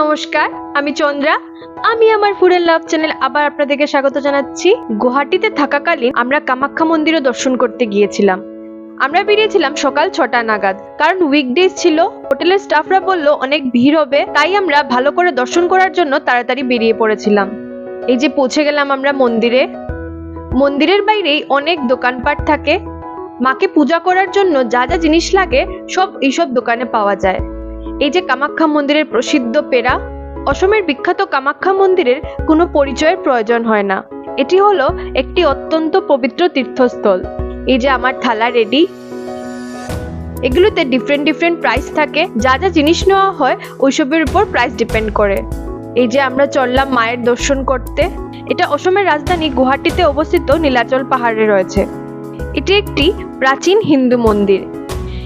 নমস্কার, আমি চন্দ্রা। আমি আমার অ্যান্ড লাভ চ্যানেল আবার আপনাদেরকে স্বাগত জানাচ্ছি। গুয়াহাটিতে থাকাকালীন আমরা কামাখ্যা মন্দিরও দর্শন করতে গিয়েছিলাম। আমরা বেরিয়েছিলাম সকাল ছটা নাগাদ, কারণ উইকডেজ ছিল। হোটেলের স্টাফরা বলল, অনেক ভিড় হবে, তাই আমরা ভালো করে দর্শন করার জন্য তাড়াতাড়ি বেরিয়ে পড়েছিলাম। এই যে পৌঁছে গেলাম আমরা মন্দিরে। মন্দিরের বাইরেই অনেক দোকানপাট থাকে। মাকে পূজা করার জন্য যা যা জিনিস লাগে, সব এইসব দোকানে পাওয়া যায়। এই যে কামাখ্যা মন্দিরের প্রসিদ্ধ পেরা, অসমের বিখ্যাত কামাখ্যা মন্দিরের কোনো পরিচয়ের প্রয়োজন হয় না। এটি হলো একটি অত্যন্ত পবিত্র তীর্থস্থল। এই যে আমার থালা রেডি এগুলোতে ডিফারেন্ট ডিফারেন্ট প্রাইস থাকে। যা যা জিনিস নেওয়া হয়, ওইসবের উপর প্রাইস ডিপেন্ড করে। এই যে আমরা চললাম মায়ের দর্শন করতে। এটা অসমের রাজধানী গুয়াহাটিতে অবস্থিত নীলাচল পাহাড়ে রয়েছে। এটি একটি প্রাচীন হিন্দু মন্দির।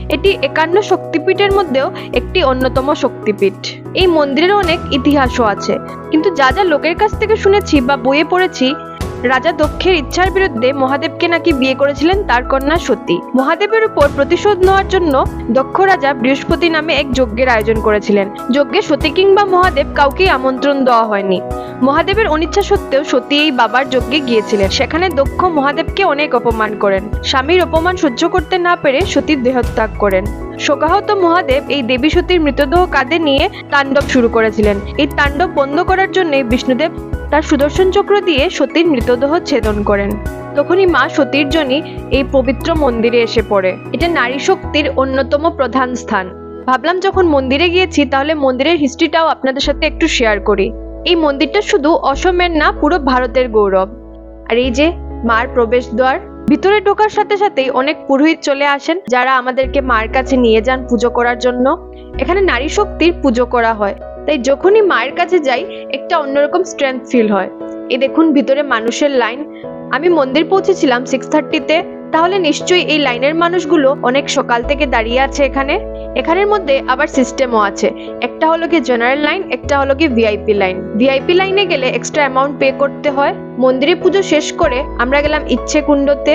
এটি একান্ন শক্তিপীঠের মধ্যেও একটি অন্যতম শক্তিপীঠ। এই মন্দিরের অনেক ইতিহাসও আছে। কিন্তু যা যা লোকের কাছ থেকে শুনেছি বা বইয়ে পড়েছি, রাজা দক্ষের ইচ্ছার বিরুদ্ধে মহাদেবকে নাকি বিয়ে করেছিলেন তার কন্যা সতী। মহাদেবের উপর প্রতিশোধ নেওয়ার জন্য দক্ষ রাজা বৃহস্পতি নামে এক যজ্ঞের আয়োজন করেছিলেন। যজ্ঞে সতী কিংবা মহাদেব কাউকেই আমন্ত্রণ দেওয়া হয়নি। মহাদেবের অনিচ্ছা সত্ত্বেও সতী এই বাবার যজ্ঞে গিয়েছিলেন। সেখানে দক্ষ মহাদেবকে অনেক অপমান করেন। স্বামীর অপমান সহ্য করতে না পেরে সতীর দেহত্যাগ করেন। শোকাহত মহাদেব এই দেবী সতীর মৃতদেহ কাঁধে নিয়ে তাণ্ডব শুরু করেছিলেন। এই তাণ্ডব বন্ধ করার জন্য বিষ্ণুদেব তার সুদর্শন চক্র দিয়ে সতীর মৃতদেহ ছেদন করেন। তখনই মা সতীর জনই এই পবিত্র মন্দিরে এসে পড়ে। এটা নারী শক্তির অন্যতম প্রধান স্থান। ভাবলাম যখন মন্দিরে গিয়েছি তাহলে মন্দিরের হিস্ট্রিটাও আপনাদের সাথে একটু শেয়ার করি। এই মন্দিরটা শুধু অসমের না, পুরো ভারতের গৌরব। আর এই যে মার প্রবেশদ্বার, ভিতরে ঢোকার সাথে সাথেই অনেক পুরোহিত চলে আসেন, যারা আমাদেরকে মার কাছে নিয়ে যান পুজো করার জন্য। এখানে নারী শক্তির পুজো করা হয়। তাই যখনই মায়ের কাছে যাই, একটা অন্যরকম স্ট্রেংথ ফিল হয়। এই দেখুন, ভিতরে মানুষের লাইন আমি মন্দির পৌঁছেছিলাম সিক্স থার্টিতে তাহলে নিশ্চয়ই এই লাইনের মানুষগুলো অনেক সকাল থেকে দাঁড়িয়ে আছে এখানে? এখানের মধ্যে আবার সিস্টেমও আছে। একটা হলো কি জেনারেল লাইন একটা হলো কি ভিআইপি লাইন ভিআইপি লাইনে গেলে এক্সট্রা অ্যামাউন্ট পে করতে হয়। মন্দিরে পুজো শেষ করে আমরা গেলাম ইচ্ছে কুণ্ডতে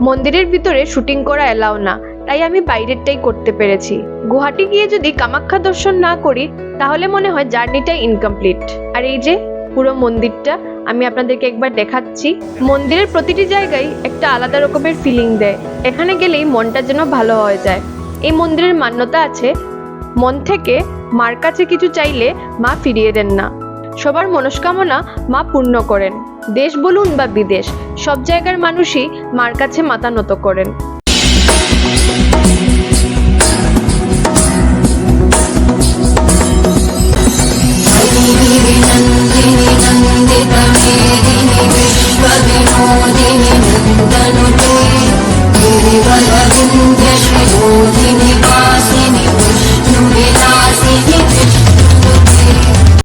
মন্দিরের ভিতরে শুটিং করা এলাও না। তাই আমি বাইরেরটাই করতে পেরেছি। গুয়াহাটি গিয়ে যদি কামাখ্যা দর্শন না করি, তাহলে মনে হয় জার্নিটাই ইনকমপ্লিট আর এই যে পুরো মন্দিরটা আমি আপনাদেরকে একবার দেখাচ্ছি। মন্দিরের প্রতিটি জায়গায় একটা আলাদা রকমের ফিলিং দেয়। এখানে গেলেই মনটা যেন ভালো হয়ে যায়। এই মন্দিরের মান্যতা আছে, মন থেকে মার কাছে কিছু চাইলে মা ফিরিয়ে দেন না। সবার মনস্কামনা মা পূর্ণ করেন। দেশ বলুন বা বিদেশ, সব জায়গার মানুষই মার কাছে মাথা নত করেন।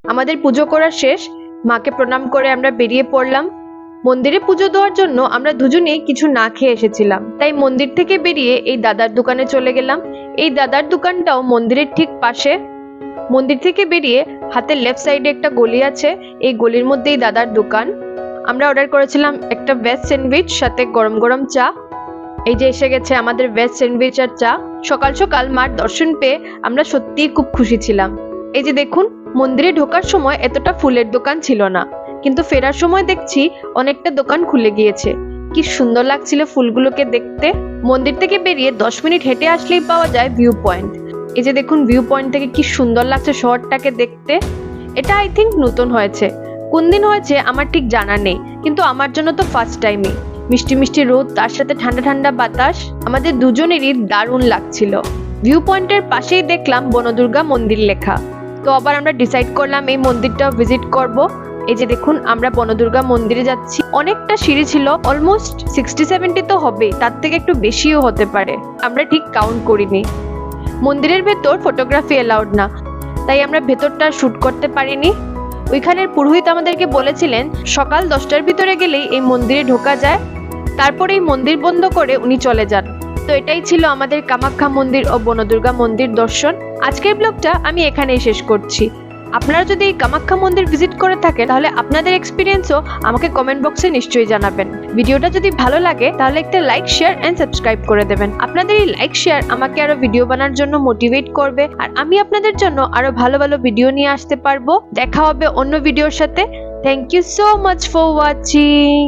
আমাদের পুজো করা শেষ, মাকে প্রণাম করে আমরা বেরিয়ে পড়লাম। মন্দিরে পুজো দেওয়ার জন্য আমরা দুজনেই কিছু না খেয়ে এসেছিলাম। তাই মন্দির থেকে বেরিয়ে এই দাদার দোকানে চলে গেলাম। এই দাদার দোকানটাও মন্দিরের ঠিক পাশে। মন্দির থেকে বেরিয়ে হাতের লেফট সাইডে একটা গলি আছে, এই গলির মধ্যেই দাদার দোকান। আমরা অর্ডার করেছিলাম একটা ভেজ স্যান্ডউইচ সাথে গরম গরম চা। এই যে এসে গেছে আমাদের ভেজ স্যান্ডউইচ আর চা। সকাল সকাল মার দর্শন পেয়ে আমরা সত্যিই খুব খুশি ছিলাম। এই যে দেখুন, মন্দিরে ঢোকার সময় এতটা ফুলের দোকান ছিল না। কিন্তু ফেরার সময় দেখছি অনেকটা দোকান খুলে গিয়েছে। কি সুন্দর লাগছিল ফুলগুলোকে দেখতে। মন্দির থেকে বেরিয়ে দশ মিনিট হেঁটে আসলেই পাওয়া যায় ভিউ পয়েন্ট এই যে দেখুন ভিউ পয়েন্ট থেকে কি সুন্দর লাগছে শহরটাকে দেখতে, এটা আই থিঙ্ক নতুন হয়েছে। কোন দিন হয়েছে আমার ঠিক জানা নেই, কিন্তু আমার জন্য তো ফার্স্ট টাইমই মিষ্টি মিষ্টি রোদ, তার সাথে ঠান্ডা ঠান্ডা বাতাস, আমাদের দুজনেরই দারুণ লাগছিল। ভিউ পয়েন্টের পাশেই দেখলাম বনদুর্গা মন্দির লেখা। তো আবার আমরা ডিসাইড করলাম এই মন্দিরটা ভিজিট করব। এই যে দেখুন আমরা বনদুর্গা মন্দিরে যাচ্ছি। অনেকটা সিঁড়ি ছিল অলমোস্ট সিক্সটি সেভেন্টি তো হবেই, তার থেকে একটু বেশিও হতে পারে। আমরা ঠিক কাউন্ট করিনি। মন্দিরের ভেতর ফটোগ্রাফি অ্যালাউড না। তাই আমরা ভেতরটা শ্যুট করতে পারিনি। ওইখানের পুরোহিত আমাদেরকে বলেছিলেন, সকাল দশটার ভিতরে গেলেই এই মন্দিরে ঢোকা যায়। তারপরে এই মন্দির বন্ধ করে উনি চলে যান। তো এটাই ছিল আমাদের কামাখ্যা মন্দির ও বনদুর্গা মন্দির দর্শন। আজকের ব্লগটা আমি এখানেই শেষ করছি। আপনারা যদি এই কামাখ্যা মন্দির ভিজিট করে থাকেন তাহলে আপনাদের এক্সপিরিয়েন্সও আমাকে কমেন্ট বক্সে নিশ্চয়ই জানাবেন। ভিডিওটা যদি ভালো লাগে, তাহলে একটা লাইক শেয়ার অ্যান্ড সাবস্ক্রাইব করে দেবেন। আপনাদের এই লাইক শেয়ার আমাকে আরও ভিডিও বানার জন্য মোটিভেট করবে, আর আমি আপনাদের জন্য আরও ভালো ভালো ভিডিও নিয়ে আসতে পারব। দেখা হবে অন্য ভিডিওর সাথে। Thank you so much for watching